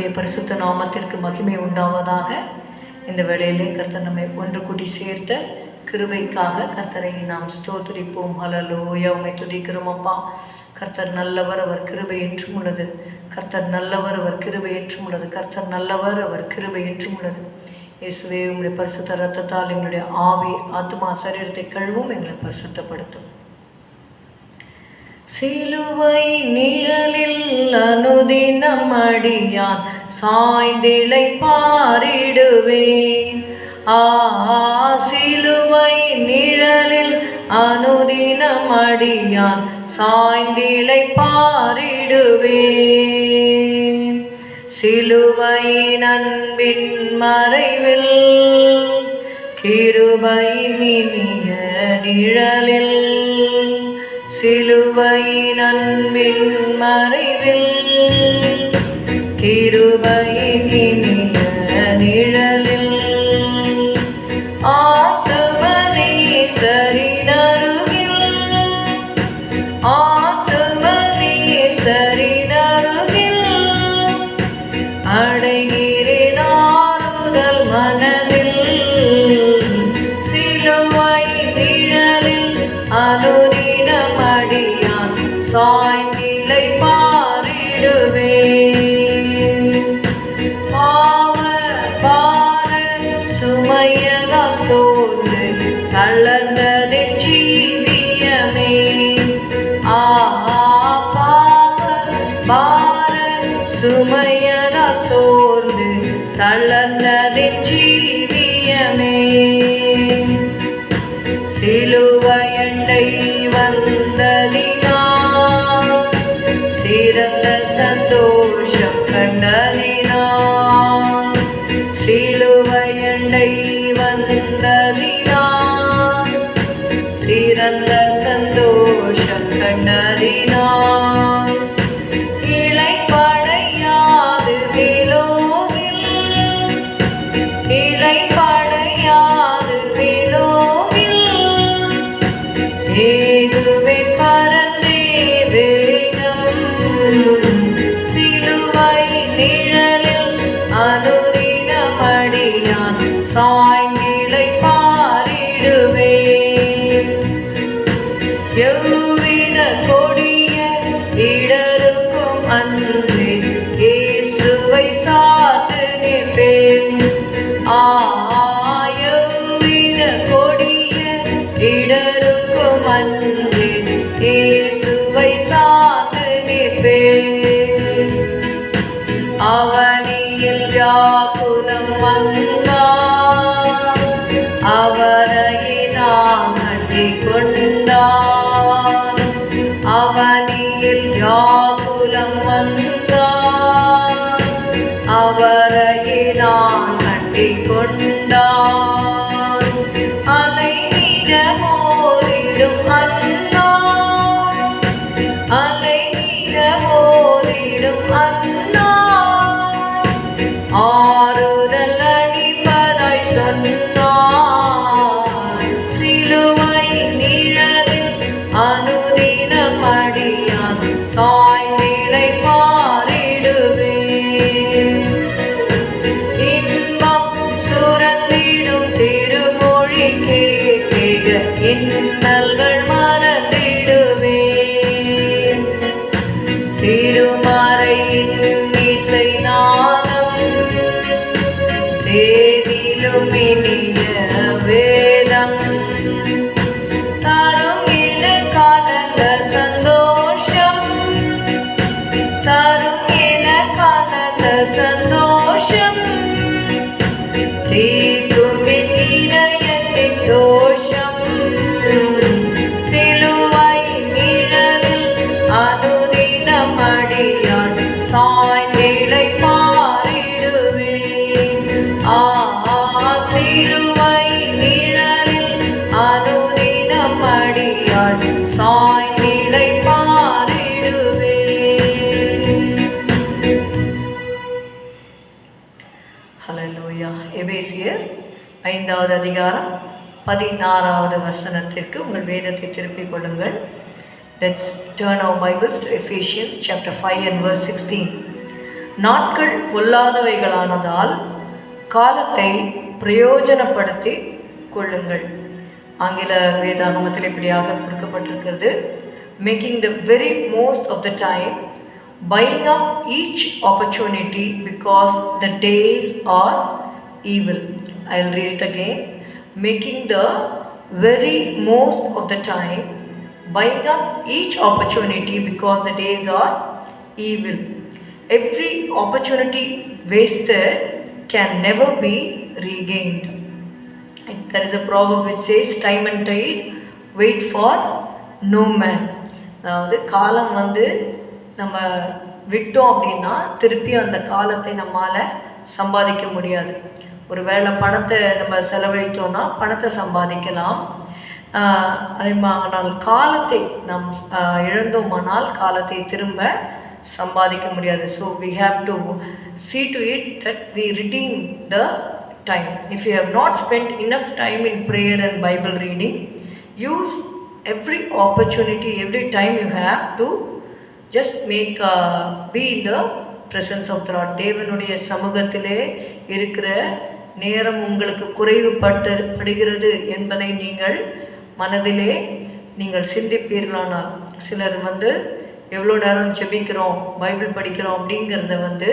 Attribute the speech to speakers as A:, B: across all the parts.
A: உடைய பரிசுத்த நாமத்திற்கு மகிமை உண்டாவதாக. இந்த வேளையிலே கர்த்தர் நம்மை ஒன்று கூட்டி சேர்த்த கிருபைக்காக கர்த்தரை நாம் ஸ்தோத்திரிப்போம். ஹலலோயா உமை துதிக்கிறோம் அப்பா. கர்த்தர் நல்லவர் அவர் கிருபை என்றும் உள்ளது. கர்த்தர் நல்லவர் அவர் கிருபை என்றும் உள்ளது. கர்த்தர் நல்லவர் அவர் கிருபை என்றும் உள்ளது. இயேசுவே உங்களுடைய பரிசுத்த ரத்தத்தால் எங்களுடைய ஆவி ஆத்மா சரீரத்தை கழுவும் எங்களை பரிசுத்தப்படுத்தும். சிலுவை நிழலில் அனுதினம் அடியான் சாய்ந்திளை பாரிடுவேன். ஆ சிலுவை நிழலில் அனுதினம் அடியான் சாய்ந்திளை பாரிடுவேன். சிலுவை நண்பின் மறைவில் கிருபை நினிய நிழலில் சிலுவை நன்பின் மறைவில் கிருபை இனிய நிழலில் சுமையதால் சோர்ந்து தளர்ந்ததின் ஜீவியமே சிலுவையண்டை வந்ததினால் சிறந்த சந்தோஷம் கண்டதினால் சிலுவையண்டை வந்ததினால் சிறந்த சந்தோஷம் கண்டதினால் ஆயவ்வித கொடிய இடருக்கும் அன்றே இயேசுவை சார்ந்து நிற்பேன். அவனியில் வியாபுலம் வந்தார் அவரை நாம் கொண்டார் கட்டி ஐந்தாவது அதிகாரம் பதினாறாவது வசனத்திற்கு உங்கள் வேதத்தை திருப்பிக் கொள்ளுங்கள். Let's turn our Bibles to Ephesians chapter five and verse sixteen நாட்கள் பொல்லாதவைகளானதால் காலத்தை பிரயோஜனப்படுத்தி கொள்ளுங்கள். ஆங்கில வேதாகமத்தில் இப்படியாக கொடுக்கப்பட்டிருக்கிறது. Making the very most of the time buying up each opportunity because the days are evil evil. I'll read it again. Making the very most of the time, buying up each opportunity because the days are evil. Every opportunity wasted can never be regained. And There is a proverb which says, Time and tide wait for no man. அதாவது காலம் வந்து நம்ம விட்டோம் அப்படின்னா திருப்பி அந்த காலத்தை நம்மால் சம்பாதிக்க முடியாது ஒரு வேளை பணத்தை நம்ம செலவழித்தோம்னா பணத்தை சம்பாதிக்கலாம் அதே ஆனால் காலத்தை நாம் இழந்தோமானால் காலத்தை திரும்ப சம்பாதிக்க முடியாது so we have to see to it that we redeem the time if you have not spend enough time in prayer and Bible reading use every opportunity every time you have to just make be in the presence of the Lord தேவனுடைய சமூகத்திலே இருக்கிற நேரம் உங்களுக்கு குறைவுபட்டு படுகிறது என்பதை நீங்கள் மனதிலே நீங்கள் சிந்திப்பீர்களானால் சிலர் வந்து எவ்வளோ நேரம் ஜெபிக்கிறோம் பைபிள் படிக்கிறோம் அப்படிங்கிறத வந்து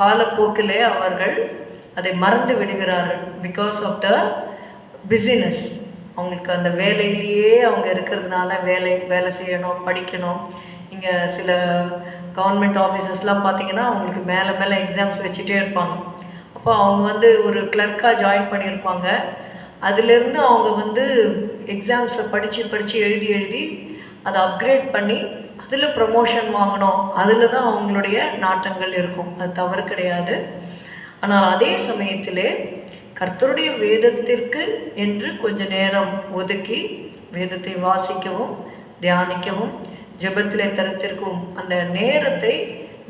A: காலப்போக்கிலே அவர்கள் அதை மறந்து விடுகிறார்கள் பிகாஸ் ஆஃப் த பிஸினஸ் அவங்களுக்கு அந்த வேலையிலேயே அவங்க இருக்கிறதுனால வேலை வேலை செய்யணும் படிக்கணும். இங்கே சில கவர்மெண்ட் ஆஃபீஸஸ்லாம் பார்த்தீங்கன்னா அவங்களுக்கு மேலே மேலே எக்ஸாம்ஸ் வச்சுட்டே இருப்பாங்க. அப்போ அவங்க வந்து ஒரு கிளர்க்காக ஜாயின் பண்ணியிருப்பாங்க. அதுலேருந்து அவங்க வந்து எக்ஸாம்ஸை படித்து படித்து எழுதி எழுதி அதை அப்கிரேட் பண்ணி அதில் ப்ரமோஷன் வாங்கணும் அதில் தான் அவங்களுடைய நாட்டங்கள் இருக்கும். அது தவறு கிடையாது. ஆனால் அதே சமயத்திலே கர்த்தருடைய வேதத்திற்கு என்று கொஞ்ச நேரம் ஒதுக்கி வேதத்தை வாசிக்கவும் தியானிக்கவும் ஜெபத்திலே தரத்திற்கும் அந்த நேரத்தை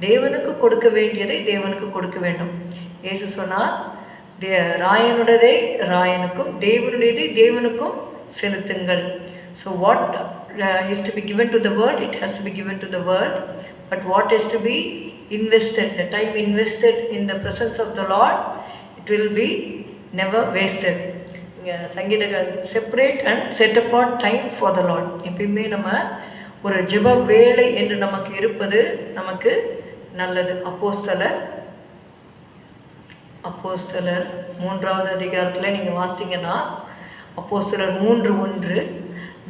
A: தேவனுக்கு கொடுக்க வேண்டியதை தேவனுக்கு கொடுக்க வேண்டும். இயேசு சொன்னார் தே ராயனுடையதை ராயனுக்கும் தேவனுடையதை தேவனுக்கும் செலுத்துங்கள். So what is to be given to the world it has to be given to the world but what is to be invested the time invested in the presence of the Lord it will be never wasted இங்கே சங்கீதங்கள் separate and set apart time for the Lord எப்பயுமே நம்ம ஒரு ஜெப வேலை என்று நமக்கு இருப்பது நமக்கு நல்லது. அப்போஸ்தலர் அப்போஸ்தலர் மூன்றாவது அதிகாரத்தில் நீங்கள் வாசித்தீங்கன்னா அப்போஸ்தலர் மூன்று ஒன்று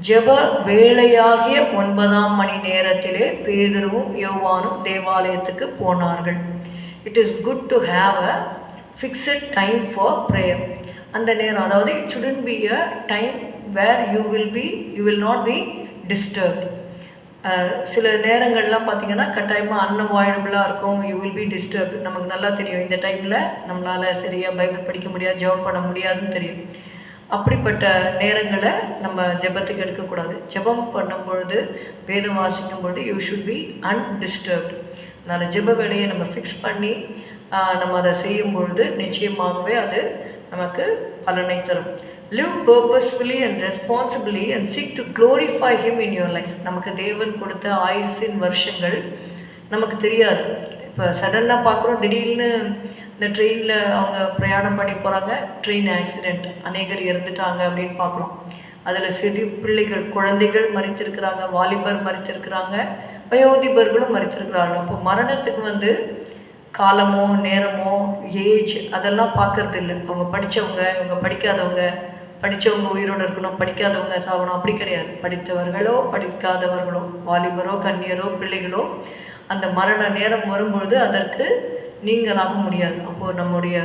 A: ஜெப வேளையாகிய ஒன்பதாம் மணி நேரத்திலே பேதருவும் யோவானும் தேவாலயத்துக்கு போனார்கள். It is good to have a fixed time for prayer அந்த நேரம் அதாவது it should be a time where you will be you will not be disturbed சில நேரங்கள்லாம் பார்த்தீங்கன்னா கட்டாயமாக அன்அவாய்டபுளாக இருக்கும். யூ வில் பி டிஸ்டர்ப் நமக்கு நல்லா தெரியும். இந்த டைமில் நம்மளால் சரியாக பைபிள் படிக்க முடியாது ஜெபம் பண்ண முடியாதுன்னு தெரியும். அப்படிப்பட்ட நேரங்களை நம்ம ஜெபத்துக்கு எடுக்கக்கூடாது. ஜெபம் பண்ணும் பொழுது வேதம் வாசிக்கும் பொழுது யூ ஷுட் பி அன்டிஸ்டர்ப்ட் அதனால் ஜெப வேலையை நம்ம ஃபிக்ஸ் பண்ணி நம்ம அதை செய்யும் பொழுது நிச்சயமாகவே அது நமக்கு பலனை தரும். Live purposefully and responsibly and seek to glorify him in your life நமக்கு தேவன் கொடுத்த ஆயுசின் வருஷங்கள் நமக்கு தெரியாது. இப்போ சடனாக பார்க்குறோம் திடீர்னு இந்த ட்ரெயினில் அவங்க பிரயாணம் பண்ணி போகிறாங்க ட்ரெயின் ஆக்சிடெண்ட் அநேகர் இறந்துட்டாங்க அப்படின்னு பார்க்குறோம். அதில் சிறு பிள்ளைகள் குழந்தைகள் மறித்திருக்கிறாங்க வாலிபர் மறித்திருக்கிறாங்க வயோதிபர்களும் மறித்திருக்கிறாங்க. அப்போ மரணத்துக்கு வந்து காலமோ நேரமோ ஏஜ் அதெல்லாம் பார்க்கறது இல்லை அவங்க படித்தவங்க இவங்க படிக்காதவங்க படித்தவங்க உயிரோடு இருக்கணும் படிக்காதவங்க சாகணும் அப்படி கிடையாது. படித்தவர்களோ படிக்காதவர்களோ வாலிபரோ கன்னியரோ பிள்ளைகளோ அந்த மரண நேரம் வரும்பொழுது அதற்கு நீங்களாக முடியாது. அப்போது நம்முடைய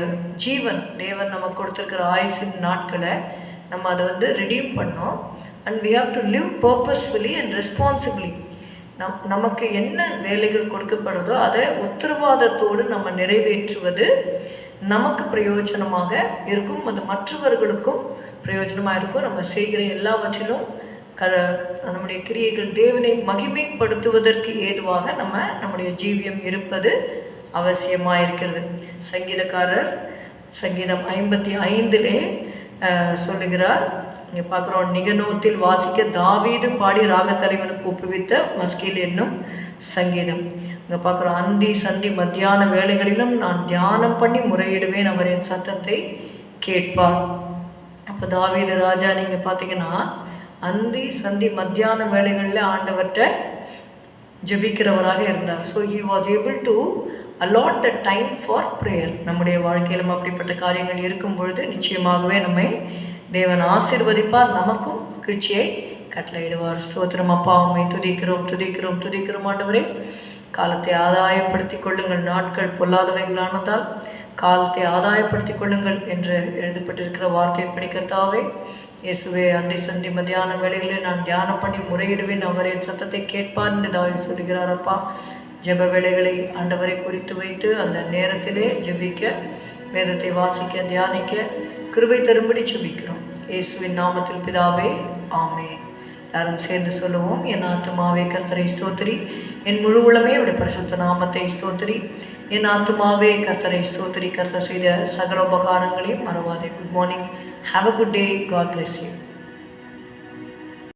A: ஜீவன் தேவன் நமக்கு கொடுத்துருக்கிற ஆயுசின் நாட்களை நம்ம அதை வந்து ரிடீம் பண்ணோம். And we have to live purposefully and responsibly நம் நமக்கு என்ன வேலைகள் கொடுக்கப்படுறதோ அதை உத்தரவாதத்தோடு நம்ம நிறைவேற்றுவது நமக்கு பிரயோஜனமாக இருக்கும். அது மற்றவர்களுக்கும் பிரயோஜனமாக இருக்கும் நம்ம செய்கிற எல்லாவற்றிலும் க நம்முடைய கிரியைகள் தேவனை மகிமைப்படுத்துவதற்கு ஏதுவாக நம்ம நம்முடைய ஜீவியம் இருப்பது அவசியமாக இருக்கிறது சங்கீதக்காரர் சங்கீதம் ஐம்பத்தி ஐந்திலே சொல்லுகிறார் இங்கே பார்க்குறோம் நிகநோத்தில் வாசிக்க தாவீது பாடி ராகத்தலைவனுக்கு ஒப்புவித்த மஸ்கில் என்னும் சங்கீதம். இங்கே பார்க்குறோம் அந்தி சந்தி மத்தியான வேலைகளிலும் நான் தியானம் பண்ணி முறையிடுவேன் அவர் என் சத்தத்தை கேட்பார். அப்போ தாவீது ராஜா நீங்கள் பார்த்தீங்கன்னா அந்தி சந்தி மத்தியான வேலைகளில் ஆண்டவர்கிட்ட ஜெபிக்கிறவராக இருந்தார். So he was able to allot the time for prayer நம்முடைய வாழ்க்கையிலும் அப்படிப்பட்ட காரியங்கள் இருக்கும் பொழுது நிச்சயமாகவே நம்மை தேவன் ஆசிர்வதிப்பார். நமக்கும் மகிழ்ச்சியை கட்டளையிடுவார். ஸ்தோத்திரம். அப்பா அம்மை துதிக்கிறோம் துதிக்கிறோம் துதிக்கிறோம் ஆண்டவரே. காலத்தை ஆதாயப்படுத்தி கொள்ளுங்கள். நாட்கள் பொல்லாதவைகளானதால் காலத்தை ஆதாயப்படுத்திக் கொள்ளுங்கள் என்று எழுதப்பட்டிருக்கிற வார்த்தையை படிக்கிறதாவே இயேசுவே அன்றை சந்தி மத்தியான வேலைகளில் நான் தியானம் பண்ணி முறையிடுவேன். அவர் என் சத்தத்தை கேட்பார் என்று தாவி சொல்கிறாரப்பா ஜெப வேலைகளை ஆண்டவரை குறித்து வைத்து அந்த நேரத்திலே ஜெபிக்க வேதத்தை வாசிக்க தியானிக்க கிருபை தரும்படி ஜெபிக்கிறோம். இயேசுவின் நாமத்தில் பிதாவே ஆமே எல்லாரும் சேர்ந்து சொல்லுவோம் என் ஆத்மாவே கர்த்தரை ஸ்தோத்திரி. என் முழு உளமே அவருடைய பரிசுத்த நாமத்தை ஸ்தோத்திரி. என் ஆத்மாவே கர்த்தரை ஸ்தோத்திரி கர்த்தர் செய்த சகல உபகாரங்களையும் மறவாதே. Good morning have a good day God bless you